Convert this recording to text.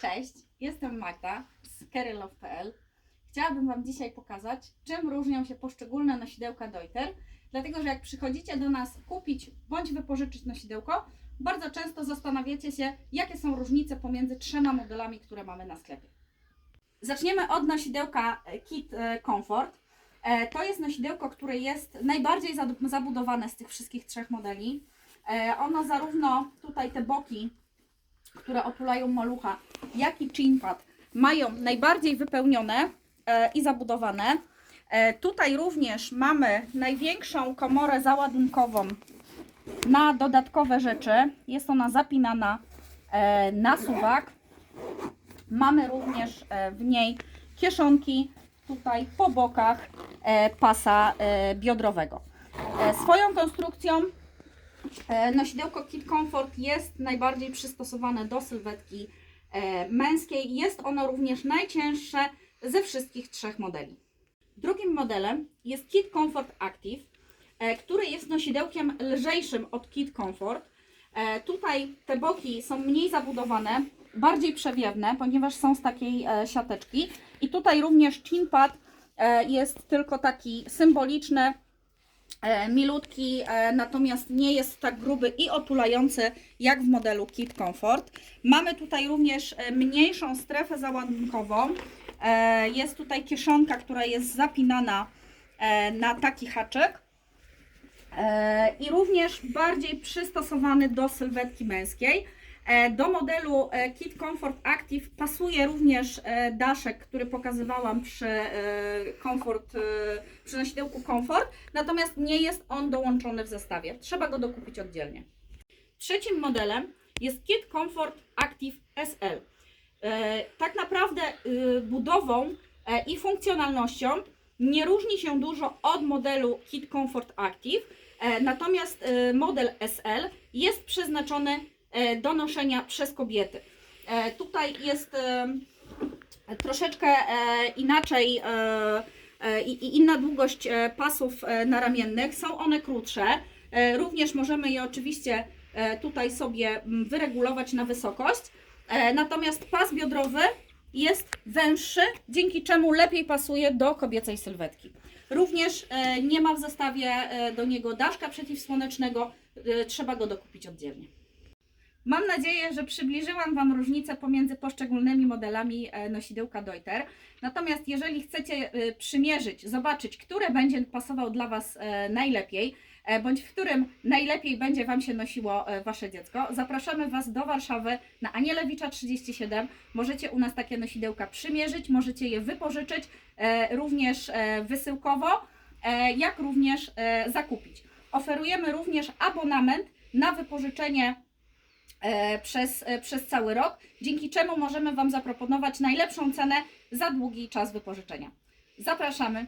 Cześć, jestem Magda z caryLove.pl. Chciałabym Wam dzisiaj pokazać, czym różnią się poszczególne nosidełka Deuter, dlatego że jak przychodzicie do nas kupić bądź wypożyczyć nosidełko, bardzo często zastanawiacie się, jakie są różnice pomiędzy trzema modelami, które mamy na sklepie. Zaczniemy od nosidełka e, Kit e, Comfort. E, To jest nosidełko, które jest najbardziej zabudowane z tych wszystkich trzech modeli. Ono zarówno tutaj te boki, które otulają malucha, jak i chinpad mają najbardziej wypełnione e, i zabudowane. E, tutaj również mamy największą komorę załadunkową na dodatkowe rzeczy. Jest ona zapinana e, na suwak. Mamy również e, w niej kieszonki tutaj po bokach e, pasa e, biodrowego. E, Swoją konstrukcją nosidełko Kit Comfort jest najbardziej przystosowane do sylwetki e, męskiej. Jest ono również najcięższe ze wszystkich trzech modeli. Drugim modelem jest Kit Comfort Active, e, który jest nosidełkiem lżejszym od Kit Comfort. E, Tutaj te boki są mniej zabudowane, bardziej przewiewne, ponieważ są z takiej e, siateczki. I tutaj również chin pad e, jest tylko taki symboliczny, e, milutki, e, natomiast nie jest tak gruby i otulający jak w modelu Kit Comfort. Mamy tutaj również e, mniejszą strefę załadunkową. E, Jest tutaj kieszonka, która jest zapinana e, na taki haczyk. E, I również bardziej przystosowany do sylwetki męskiej. E, Do modelu e, Kit Comfort Active pasuje również e, daszek, który pokazywałam przy, Comfort, e, przy nosidełku Comfort, natomiast nie jest on dołączony w zestawie. Trzeba go dokupić oddzielnie. Trzecim modelem jest Kit Comfort Active SL. Tak naprawdę y, budową i funkcjonalnością nie różni się dużo od modelu Kit Comfort Active, natomiast e, model SL jest przeznaczony do noszenia przez kobiety. E, Tutaj jest e, troszeczkę e, inaczej e, e, i inna długość e, pasów e, naramiennych. Są one krótsze. E, Również możemy je oczywiście e, tutaj sobie mm, wyregulować na wysokość. E, Natomiast pas biodrowy jest węższy, dzięki czemu lepiej pasuje do kobiecej sylwetki. Również e, nie ma w zestawie e, do niego daszka przeciwsłonecznego, e, trzeba go dokupić oddzielnie. Mam nadzieję, że przybliżyłam Wam różnicę pomiędzy poszczególnymi modelami e, nosidełka Deuter. Natomiast jeżeli chcecie e, przymierzyć, zobaczyć, które będzie pasował dla Was e, najlepiej, bądź w którym najlepiej będzie Wam się nosiło Wasze dziecko, zapraszamy Was do Warszawy na Anielewicza 37. Możecie u nas takie nosidełka przymierzyć, możecie je wypożyczyć, również wysyłkowo, jak również zakupić. Oferujemy również abonament na wypożyczenie przez, e, przez cały rok, dzięki czemu możemy Wam zaproponować najlepszą cenę za długi czas wypożyczenia. Zapraszamy.